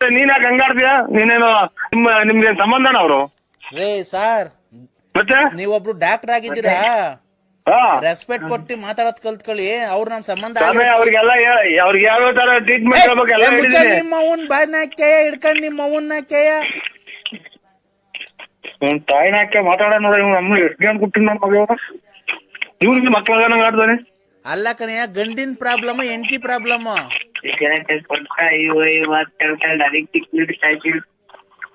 ನೀನ್ ಯಾಕೆ ಹಂಗಾಡ್ತೀಯ ನೀನೇನು ನಿಮ್ಮ ನಿಮ್ಗೆ ಸಂಬಂಧನ ಅವರು? ರೇ ಸಾರ್ ಮತ್ತೆ? ನೀವೊಬ್ರು ಡಾಕ್ಟರ್ ಆಗಿದ್ದೀರಾ? ಹಾ. ರೆಸ್ಪೆಕ್ಟ್ ಕೊಟ್ಟು ಮಾತಾಡೋದ್ ಕಲ್ತ್ಕೊಳ್ಳಿ. ಅವ್ರು ನಮ್ ಸಂಬಂಧ ಆಮೇಲೆ ಅವ್ರಿಗೆಲ್ಲ ಅವ್ರಿಗೆ ಯಾವ್ಯಾವ ತರ ಟ್ರೀಟ್ಮೆಂಟ್ ಹೇಳ್ಬೇಕು ಎಲ್ಲ ಹೇಳಿದೀನಿ ನಿಮ್ಮ ಅವನ್ ಬಾಯ್ನ ಕೇಯ ಹಿಡ್ಕೊಂಡ್ ನಿಮ್ಮ ಅವನ್ನ ಕೇಯ ಅವ್ನ್ ತಾಯಿನ ಹಾಕಿ ಮಾತಾಡೋ ನೋಡ ಇವ್ನು ನಮ್ಮ ಎಷ್ಟು ಜನ ಕೊಟ್ಟಿನ ನನ್ನ ಮಗ ಇವ್ರಿಗೆ ಮಕ್ಕಳ ಆಡ್ತಾನೆ ಅಲ್ಲ ಕಣಯ್ಯ ಗಂಡಿನ ಪ್ರಾಬ್ಲಮ್ ಎಂಟಿ ಪ್ರಾಬ್ಲಮ್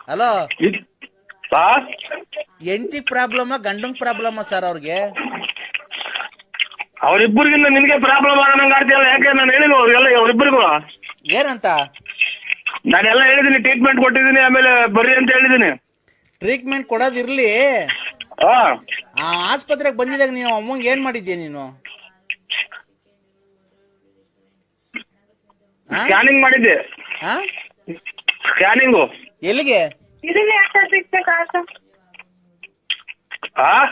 ಹಲೋ ಎಂಟಿ ಹೆಂಡತಿ ಪ್ರಾಬ್ಲಮ್ ಗಂಡಂಗ್ ಪ್ರಾಬ್ಲಮ್ ಸರ್ ಅವ್ರಿಗೆ? ಅವರಿಬ್ಬರಿಗಿಂತ ನಿಮಗೆ ಪ್ರಾಬ್ಲಮ್ ಆಗಂಗ್ ಆಡ್ತೀಯಲ್ಲ ಯಾಕೆ ನಾನು ಹೇಳಿಲ್ಲ ಅವ್ರಿಗೆಲ್ಲ ಅವರಿಬ್ಬರಿಗೂ ಏನಂತ? ನಾನೆಲ್ಲ ಹೇಳಿದೀನಿ ಟ್ರೀಟ್ಮೆಂಟ್ ಕೊಟ್ಟಿದ್ದೀನಿ ಆಮೇಲೆ ಬರ್ರಿ ಅಂತ ಹೇಳಿದೀನಿ. ಟ್ರೀಟ್ಮೆಂಟ್ ಕೊಡೋದಿರ್ಲಿ? ಹಾ. ಆ ಆಸ್ಪತ್ರೆಗೆ ಬಂದಿದಾಗ ನೀನು ಅಮ್ಮಂಗೆ ಏನ್ ಮಾಡಿದ್ಯಾ ನೀನು? ಸ್ಕ್ಯಾನಿಂಗ್ ಮಾಡಿದ್ದೆ. ಹಾ ಸ್ಕ್ಯಾನಿಂಗು ಎಲ್ಲಿಗೆ? ಆ?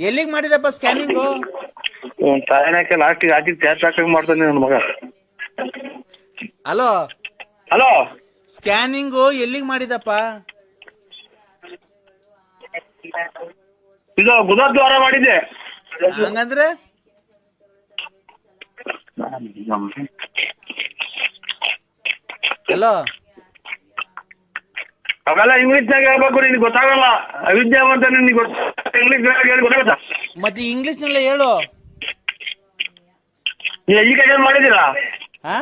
ಎಲ್ಲಿಗೆ ಮಾಡಿದಪ್ಪ ಸ್ಕ್ಯಾನಿಂಗು ಅವ್ನ್ ತಾಯಿನಾಕೆ ಲಾಸ್ಟಿಗೆ ಆಚೆ ಚಾರ್ಜ್ ಹಾಕಂಗ್ ಮಾಡ್ತಾನೆ ನನ್ನ ಮಗ. ಹಲೋ ಹಲೋ ಸ್ಕ್ಯಾನಿಂಗು ಎಲ್ಲಿಗೆ ಮಾಡಿದಪ್ಪ? ಇದು ಬುಧದ್ವಾರ ಮಾಡಿದ್ದೆ. ಹಂಗಂದ್ರೆ? ಹಲೋ ಅವೆಲ್ಲ ಇಂಗ್ಲಿಷ್ನಾಗ ಹೇಳ್ಬೇಕು ನಿನ್ಗೆ ಗೊತ್ತಾಗಲ್ಲ. ಅವಿದ್ಯಾವಂತ ನಿನ್ಗೆ ಗೊತ್ತ ಇಂಗ್ಲಿಷ್ ಹೇಳಿ ಗೊತ್ತಾಗುತ್ತಾ? ಮತ್ತೆ ಇಂಗ್ಲಿಷ್ ನಲ್ಲೇ ಹೇಳು. ನೀವು ಎಜುಕೇಶನ್ ಮಾಡಿದ್ದೀರಾ? ಹಾ?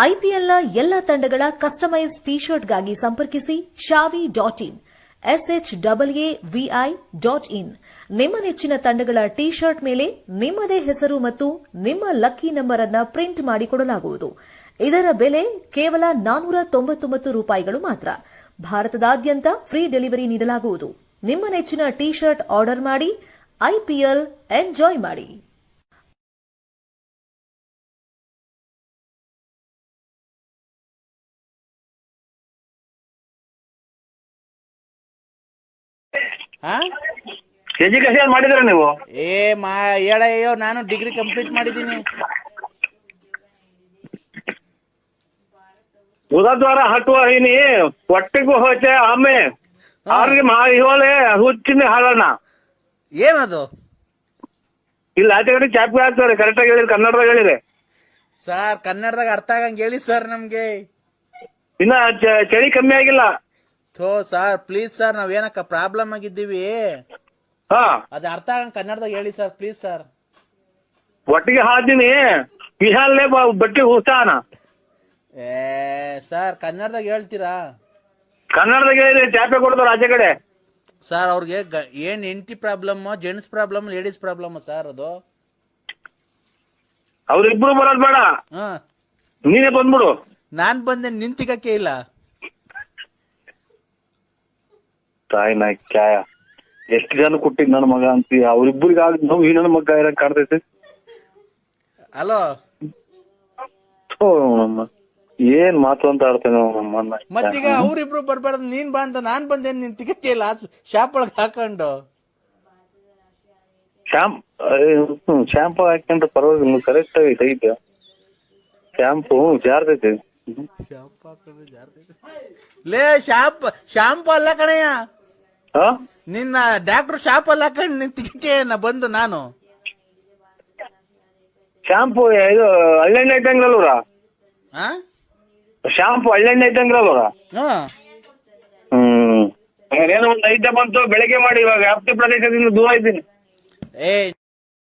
ಐಪಿಎಲ್ನ ಎಲ್ಲಾ ತಂಡಗಳ ಕಸ್ಟಮೈಸ್ ಟಿ ಶರ್ಟ್ಗಾಗಿ ಸಂಪರ್ಕಿಸಿ Shaavi dot in. SH double A VI dot in ನಿಮ್ಮ ನೆಚ್ಚಿನ ತಂಡಗಳ ಟಿ ಶರ್ಟ್ ಮೇಲೆ ನಿಮ್ಮದೇ ಹೆಸರು ಮತ್ತು ನಿಮ್ಮ ಲಕ್ಕಿ ನಂಬರ್ ಅನ್ನ ಪ್ರಿಂಟ್ ಮಾಡಿಕೊಡಲಾಗುವುದು. ಇದರ ಬೆಲೆ ಕೇವಲ ನಾನೂರ ತೊಂಬತ್ತೊಂಬತ್ತು ರೂಪಾಯಿಗಳು ಮಾತ್ರ. ಭಾರತದಾದ್ಯಂತ ಫ್ರೀ ಡೆಲಿವರಿ ನೀಡಲಾಗುವುದು. ನಿಮ್ಮ ನೆಚ್ಚಿನ ಟಿ ಶರ್ಟ್ ಆರ್ಡರ್ ಮಾಡಿ ಐಪಿಎಲ್ ಎಂಜಾಯ್ ಮಾಡಿ. ಹಾ ಎಜುಕೇಶನ್ ಮಾಡಿದ್ರ ನೀವು? ಏ ಮಾ ಹೇಳ ಅಯ್ಯೋ ನಾನು ಡಿಗ್ರಿ ಕಂಪ್ಲೀಟ್ ಮಾಡಿದ್ದೀನಿ. ಬುಧದ್ವಾರ ಹಟ್ಟುವ ಹೀನಿ ಹೊಟ್ಟೆಗೂ ಹೋಚೆ ಆಮೆ. ಅವ್ರಿಗೆ ಮಾ ಇವಳೆ ಹುಚ್ಚಿನ ಹಾಳಣ್ಣ. ಏನದು? ಇಲ್ಲ ಆಚೆ ಕಡೆ ಚಾಪಿ ಹಾಕ್ತಾರೆ ಕರೆಕ್ಟಾಗಿ ಹೇಳಿರಿ ಕನ್ನಡದಾಗ ಹೇಳಿರಿ ಸರ್ ಕನ್ನಡದಾಗ ಅರ್ಥ ಆಗಂಗ್ ಹೇಳಿ ಸರ್ ನಮ್ಗೆ. ಇನ್ನ ಚ- ಚಳಿ ಕಮ್ಮಿ ಆಗಿಲ್ಲ. ಥೋ ಸರ್ ಪ್ಲೀಸ್ ಸರ್ ನಾವ್ ಏನಕ್ಕ ಪ್ರಾಬ್ಲಮ್ ಆಗಿದ್ದೀವಿ? ಹಾ. ಅದು ಅರ್ಥ ಆಗಂಗ ಕನ್ನಡದಾಗ ಹೇಳಿ ಸರ್ ಪ್ಲೀಸ್ ಸರ್. ಒಟ್ಟಿಗೆ ಹಾದಿನಿ ವಿಹಾಲ್ನೇ ಬಟ್ಟಿ ಹುಸ್ತಾನ ಏ ಸರ್ ಕನ್ನಡದಾಗ ಹೇಳ್ತೀರಾ? ಕನ್ನಡದಾಗ ಹೇಳಿ ಚಾಪೆ ಕೊಡ್ತಾರ ಆಚೆ ಕಡೆ. ಸರ್ ಅವ್ರಿಗೆ ಗ- ಏನ್ ಹೆಂಡತಿ problem gents problem ladies problem sir ಅದು? ಅವ್ರಿಬ್ರು ಬರೋದ್ ಬೇಡ. ಹಾ. ನೀನೇ ಬಂದ್ಬಿಡು. ನಾನ್ ಬಂದೆ ನಿಂತಿಗಕ್ಕೆ ಇಲ್ಲ. ತಾಯಿ ನಾಯ್ ಕ್ಯಾಯ ಎಷ್ಟು ಜನ ಕೊಟ್ಟಿದ್ ನನ್ನ ಮಗ ಅಂತ ಅವ್ರಿಬ್ಬರಿಗೆ ಆಗ ನಾವು ಈ ನನ್ನ ಮಗ ಇರಂಗ್ ಕಾಣ್ತೈತೆ? ಹಲೋ. ಥೋ ನಮ್ಮ ಏನ್ ಮಾತು ಅಂತ ಆಡ್ತೇನೆ ನಮ್ಮನ್ನ ಮತ್ತೀಗ ಅವ್ರಿಬ್ರು ಬರ್ಬಾರ್ದು ನೀನ್ ಬಾ ಅಂತ ನಾನ್ ನಿನ್ ನಿಂತಿಗಕ್ಕೆ ಇಲ್ಲ ಶಾಪ್ ಒಳಗ್ ಹಾಕೊಂಡು. ಶಾಂಪ್ ಶಾಂಪು ಹಾಕೊಂಡ್ರೆ ಪರವಾಗಿಲ್ಲ ಕರೆಕ್ಟ್ ಆಗಿ ಐತೆ ಶಾಂಪು ಜಾರ್ತೈತೆ ಲೇ ಶಾಪ್ ಶಾಂಪು ಅಲ್ಲ ಕಣಯ್ಯ. ನಿನ್ನ ಡಾಕ್ಟರ್ ಶಾಪ್ ಅಲ್ಲ ಕಣ್ ನಿನ್ ತಿಕ್ಕೆ ಬಂದು ನಾನು. ಶಾಂಪು ಇದು ಹಳ್ಳೆಣ್ಣೆ ಇದ್ದಂಗ್ರಲ್ವರ ಹಾ ಶಾಂಪು ಹಳ್ಳೆಣ್ಣೆ ಇದ್ದಂಗ್ರಲ್ವರ ಹ್ಮ್. ಏನೋ ಒಂದ್ ಐತೆ ಬಂತು ಬೆಳಿಗ್ಗೆ ಮಾಡಿ ಇವಾಗ ವ್ಯಾಪ್ತಿ ಪ್ರದೇಶದಿಂದ ದೂರ ಇದ್ದೀನಿ. ಏ